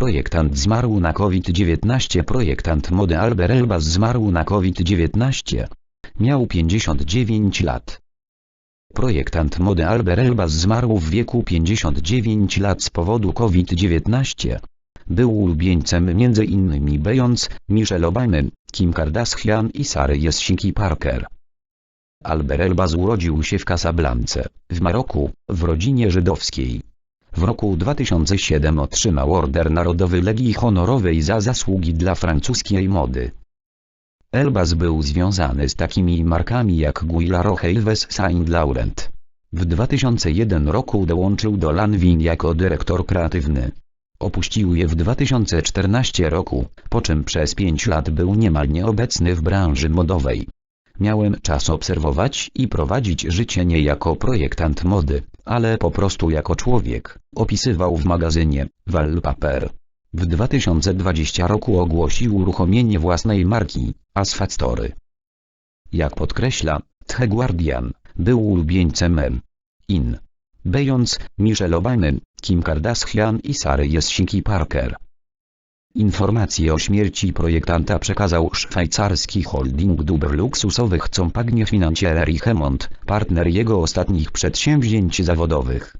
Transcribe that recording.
projektant zmarł na COVID-19 Projektant mody Albert Elbaz zmarł na COVID-19. Miał 59 lat. Projektant mody Albert Elbaz zmarł w wieku 59 lat z powodu COVID-19. Był ulubieńcem m.in. Beyoncé, Michelle Obama, Kim Kardashian i Sary Jessica Parker. Albert Elbaz urodził się w Casablance, w Maroku, w rodzinie żydowskiej. W roku 2007 otrzymał Order Narodowy Legii Honorowej za zasługi dla francuskiej mody. Elbaz był związany z takimi markami jak Guilaro Yves Saint Laurent. W 2001 roku dołączył do Lanvin jako dyrektor kreatywny. Opuścił je w 2014 roku, po czym przez 5 lat był niemal nieobecny w branży modowej. Miałem czas obserwować i prowadzić życie nie jako projektant mody, ale po prostu jako człowiek, opisywał w magazynie Wallpaper. W 2020 roku ogłosił uruchomienie własnej marki, Asfalt Story. Jak podkreśla, The Guardian, był ulubieńcem M. In. Beyoncé, Michelle Obama, Kim Kardashian i Sary Jessica Parker. Informacje o śmierci projektanta przekazał szwajcarski holding dóbr luksusowych Compagnie Financiere Richemont, partner jego ostatnich przedsięwzięć zawodowych.